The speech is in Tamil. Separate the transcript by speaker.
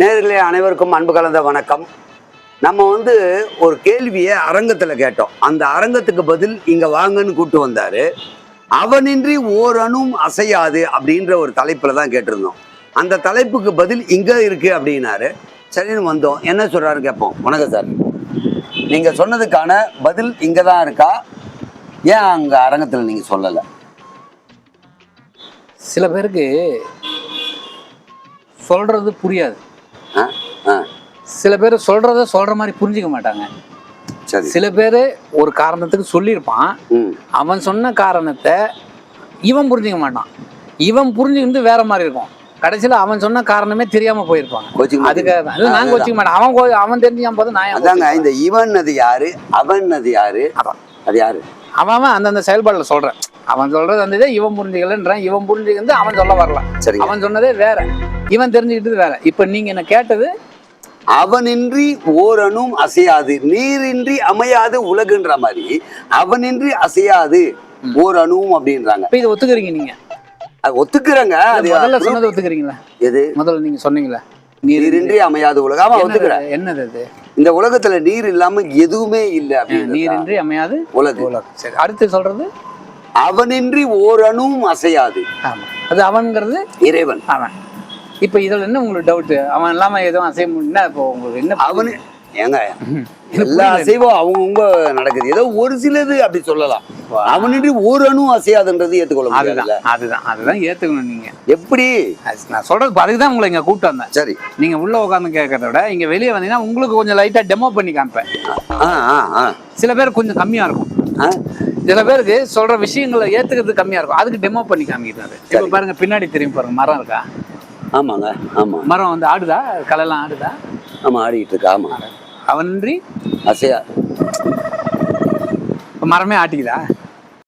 Speaker 1: நேர்களே அனைவருக்கும் அன்பு கலந்த வணக்கம். நம்ம வந்து ஒரு கேள்வியை அரங்கத்தில் கேட்டோம். அந்த அரங்கத்துக்கு பதில் இங்கே வாங்கன்னு கூட்டு வந்தார். அவனின்றி ஓரணும் அசையாது அப்படின்ற ஒரு தலைப்பில் தான் கேட்டிருந்தோம். அந்த தலைப்புக்கு பதில் இங்கே இருக்குது அப்படின்னாரு. சரின்னு வந்தோம். என்ன சொல்கிறாரு கேட்போம் வணக்கம் சார். நீங்கள் சொன்னதுக்கான பதில் இங்கே தான் இருக்கா? ஏன் அங்கே அரங்கத்தில் நீங்கள் சொல்லலை?
Speaker 2: சில பேருக்கு சொல்கிறது புரியாது. சில பேர் சொல்றத சொல்ற மாதிரி புரிஞ்சுக்க மாட்டாங்க.
Speaker 1: சரி.
Speaker 2: சில பேர் ஒரு காரணத்துக்கு சொல்லியிருப்பான். அவன் சொன்ன காரணத்தை இவன் புரிஞ்சுக்க மாட்டான். இவன் புரிஞ்சுக்கிட்டு வேற மாதிரி இருக்கும். கடைசியில் அவன் சொன்ன காரணமே தெரியாம போயிருப்பாங்க.
Speaker 1: கோச்சிங்
Speaker 2: அதுக்காக தான். நான் கோச்சிக்க மாட்டேன். அவன் அவன் தெரிஞ்சான் போது நான்
Speaker 1: அதாங்க இந்த இவன் அது யாரு அவன் அது யாரு?
Speaker 2: அதான்.
Speaker 1: அது யாரு?
Speaker 2: அவன் அவன் அந்தந்த செயல்பாடுல சொல்றேன். அவன் சொல்றது அந்த இதை இவன் புரிஞ்சுக்கலன்றான். இவன் புரிஞ்சுக்கிட்டு அவன் சொல்ல வரலாம்
Speaker 1: சரிங்க.
Speaker 2: அவன் சொன்னதே வேற. இவன் தெரிஞ்சுக்கிட்டது வேற. இப்ப நீங்க என்ன கேட்டது
Speaker 1: அவனின்றி ஓரணும் அசையாது நீரின்றி அமையாது உலகுன்ற மாதிரி அவனின்றி அசையாது ஓரணும் அப்படின்றாங்க.
Speaker 2: இதை ஒத்துக்கிறீங்க நீங்க.
Speaker 1: அது ஒத்துக்கிறேங்க. அது
Speaker 2: முதல்ல சொன்னதை ஒத்துக்கிறீங்களா?
Speaker 1: எது?
Speaker 2: முதல்ல நீங்க சொன்னீங்களா? நீர்
Speaker 1: நீரின்றி அமையாது உலகம் ஒத்துக்கிறேன்.
Speaker 2: என்னது- அது?
Speaker 1: இந்த உலகத்துல நீர் இல்லாம எதுவுமே இல்லை அப்படின்னு
Speaker 2: நீரின்றி அமையாது
Speaker 1: உலகு.
Speaker 2: உலகம் சரி அடுத்து சொல்றது?
Speaker 1: அவனின்றி ஓரணும் அசையாது.
Speaker 2: ஆமா. அது அவன்கிறது
Speaker 1: இறைவன்.
Speaker 2: அவன். இப்ப இதுல என்ன உங்களுக்கு டவுட் அவன் இல்லாம எதுவும் அசைய முடியும்னா இப்போ உங்களுக்கு என்ன
Speaker 1: அவனு ஏங்க. எல்லா அசைவும் அவங்கவுங்க நடக்குது. ஏதோ ஒரு சிலது அப்படி சொல்லலாம். அவனின்றி ஒரு அணு அசையாதுன்றது ஏத்துக்கொள்ள முடியாதுல்ல
Speaker 2: அதுதான் அதுதான் ஏத்துக்கணும் நீங்க.
Speaker 1: எப்படி?
Speaker 2: நான் சொல்றது அதுக்கு தான் உங்களை இங்க கூப்பிட்டு வந்தேன்.
Speaker 1: சரி.
Speaker 2: நீங்க உள்ள உட்காந்து கேட்கறத விட இங்க வெளியே வந்தீங்கன்னா உங்களுக்கு கொஞ்சம் லைட்டா டெமோ பண்ணி காமிப்பேன். சில பேர் கொஞ்சம் கம்மியா இருக்கும். சில பேருக்கு சொல்ற விஷயங்களை ஏத்துக்கிறது கம்மியா இருக்கும். அதுக்கு டெமோ பண்ணி காமிக்கிறது இப்ப பாருங்க பின்னாடி திரும்பி பாருங்க மரம் இருக்கா?
Speaker 1: ஆமாங்க ஆமா.
Speaker 2: மரம் வந்து ஆடுதா? கலைலாம் ஆடுதா?
Speaker 1: ஆமா ஆடிட்டு இருக்கா ஆமா
Speaker 2: அவனின்றி
Speaker 1: அசையா.
Speaker 2: இப்ப மரமே ஆட்டிக்குதா?